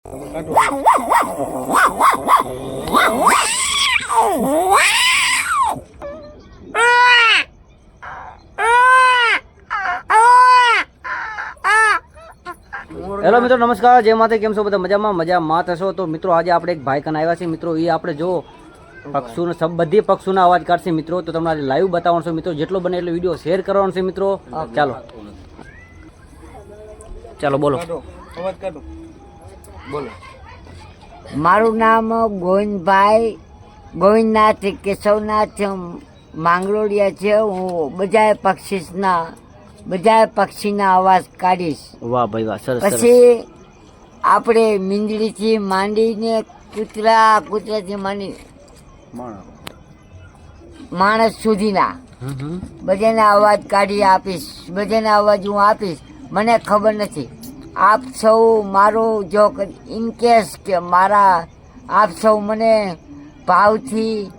Hello મિત્રો, નમસ્કાર. જય માતા કેમ છો બધા? મજામાં? મજામાં થશો તો મિત્રો, આજે આપણે એક ભાઈ કન આવ્યા છે મિત્રો એ આપણે જો પક્ષુનો, સબ, બધી પક્ષુના અવાજ કાઢશે મિત્રો. તો તમને આજે લાઈવ બતાવવાનું છે. મિત્રો, જેટલો બને એટલો વીડિયો શેર કરવાનો છે મિત્રો. ચાલો. ચાલો, બોલો. અવાજ કાઢો. બોલો. મારું નામ ગોવિંદભાઈ ગોવિંદનાથ કેશવનાથ માંગરોળિયા છે. હું બધા પક્ષીના બધા પક્ષીના અવાજ કાઢીશ. વાહ ભાઈ વાહ સરસ સરસ. પછી આપણે મીંદડીથી માંડીને કૂતરા કૂતરાથી માંડી માણસ સુધીના. બધાના અવાજ કાઢી આપીશ બધાના અવાજ હું આપીશ. મને ખબર નથી. આપ સૌ મારો જો ઇન કેસ કે મારા, આપ સૌ મને ભાવથી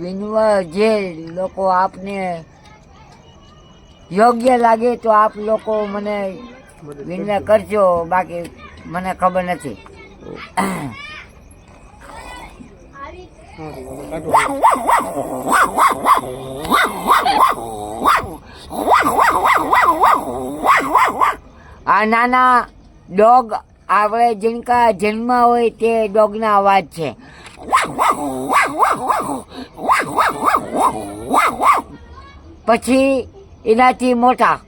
વિનવા જે લોકો આપને યોગ્ય લાગે તો આપ લોકો મને વિનય કરજો, બાકી મને ખબર નથી. આ નાના ડોગ આપણે જેનકા જન્મ હોય તે ડોગના અવાજ છે. પછી એનાથી મોટા.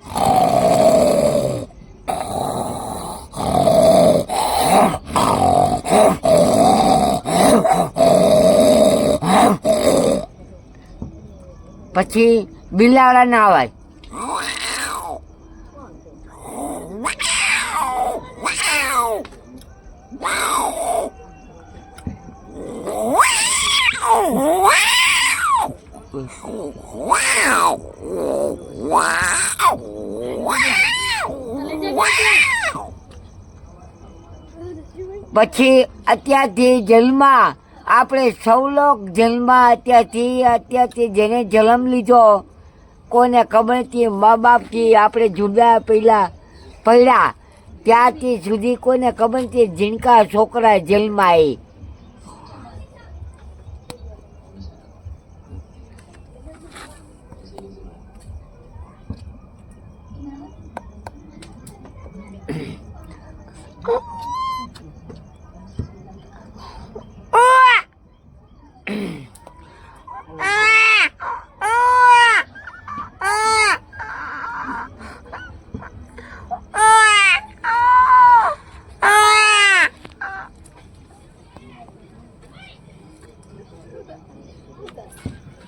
પછી બિલાડાના અવાજ. પછી અત્યારથી જન્મા આપણે સૌ લોક અત્યારથી અત્યારથી જેને જન્મ લીધો, કોને ખબરથી મા બાપથી આપણે જુદા પહેલા પડ્યા. ત્યારથી સુધી કોને ખબર નથી જીનકા છોકરા જન્માય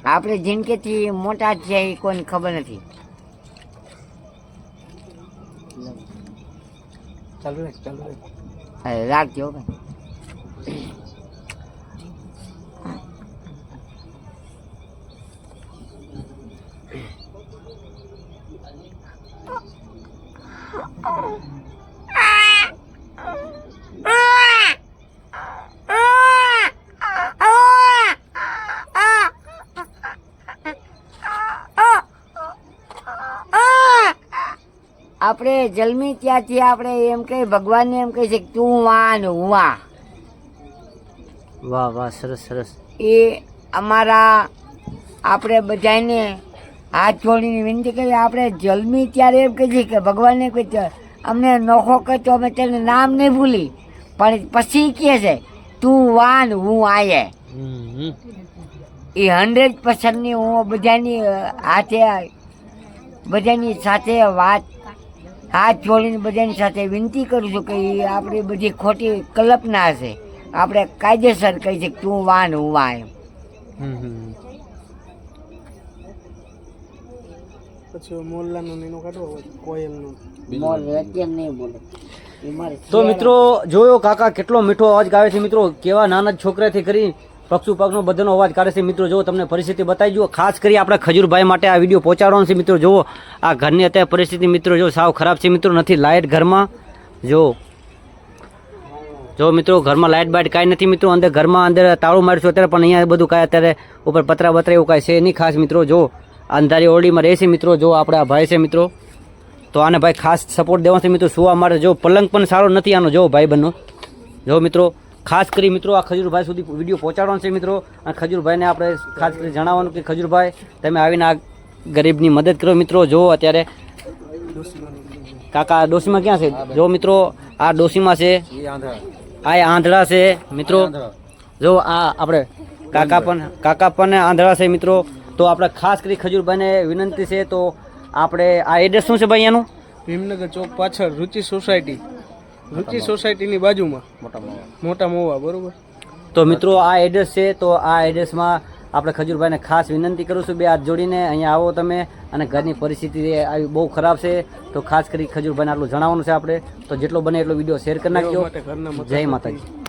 આપણે જિંદગીથી મોટા છે એ કોઈને ખબર નથી. રાખજો ભાઈ. આપણે જન્મી ત્યાંથી આપણે એમ કહી ભગવાનને એમ કહે છે કે તું હું વા વાહ વાહ સરસ સરસ. એ અમારા આપણે બધાને હાથ જોડીને વિનંતી કરી આપણે જન્મી ત્યારે એમ કહીએ કે ભગવાનને કહી છે, અમને નોખો કહે તો અમે તેને નામ નહીં ભૂલી. પણ પછી કહે છે તું વાન હું આયે. એ હંડ્રેડ પર્સન્ટની હું બધાની હાથે બધાની સાથે વાત હાથ જોડીને બધાની સાથે વિનંતી કરું છું કે એ આપણી બધી ખોટી કલ્પના છે. આપણે કાયદેસર કહી છે તું વાન હું વા એમ. તો મિત્રો જોયો કાકા કેટલો મીઠો અવાજ ગાવે છે મિત્રો. કેવા નાના છોકરાથી કરી પક્ષુ પગનો બધાનો અવાજ કાઢે છે. મિત્રો જો તમને પરિસ્થિતિ બતાવી જુઓ. ખાસ કરી આપણા ખજૂરભાઈ માટે આ વીડિયો પહોંચાડવાનો છે. મિત્રો, જુઓ, આ ઘરની અત્યારે પરિસ્થિતિ, મિત્રો જો સાવ ખરાબ છે. મિત્રો, નથી, લાઇટ ઘરમાં જો જો મિત્રો, ઘરમાં લાઇટ બાઇટ કાંઈ નથી. મિત્રો, અંદર ઘરમાં અંદર તાળું મારશું અત્યારે, પણ અહીંયા બધું કાંઈ અત્યારે ઉપર પતરા બતરા એવું કાંઈ છે નહીં. ખાસ, મિત્રો જો અંધારી ઓરડીમાં રહે છે. મિત્રો જો આપણા આ ભાઈ છે, મિત્રો. તો આને ભાઈ ખાસ સપોર્ટ દેવાનો છે. મિત્રો સુવા માટે જો પલંગ પણ સારો નથી આનો. જો ભાઈ બંનો જો મિત્રો ખાસ કરી મિત્રો આ ખજૂરભાઈ સુધી વીડિયો પહોંચાડવાનો છે મિત્રો. અને ખજૂરભાઈને આપણે ખાસ કરી જણાવવાનું કે ખજૂરભાઈ તમે આવીને આ ગરીબની મદદ કરો મિત્રો. જો અત્યારે કાકા આ ડોસીમાં ક્યાં છે? જો મિત્રો આ ડોસીમાં છે. આ એ આંધળા છે મિત્રો. જો આ આપણે કાકા પણ કાકા પણ આંધળા છે મિત્રો. તો આપણે ખાસ કરી ખજૂરભાઈને વિનંતી છે. તો આપણે આ એડ્રેસ શું છે ભાઈ એનું? ભીમનગર ચોક પાછળ રુચિ સોસાયટી. રુચિ સોસાયટીની બાજુમાં? મોટા મોવા. બરોબર. તો મિત્રો આ એડ્રેસ છે તો આ એડ્રેસમાં આપણે ખજૂરભાઈને ખાસ વિનંતી કરું છું બે હાથ જોડીને અહીંયા આવો તમે અને ઘરની પરિસ્થિતિ આવી બહુ ખરાબ છે તો ખાસ કરી ખજૂરભાઈને આટલું જણાવવાનું છે આપણે. તો જેટલો બને એટલો વીડિયો શેર કરી નાખજો. માટે જય માતાજી.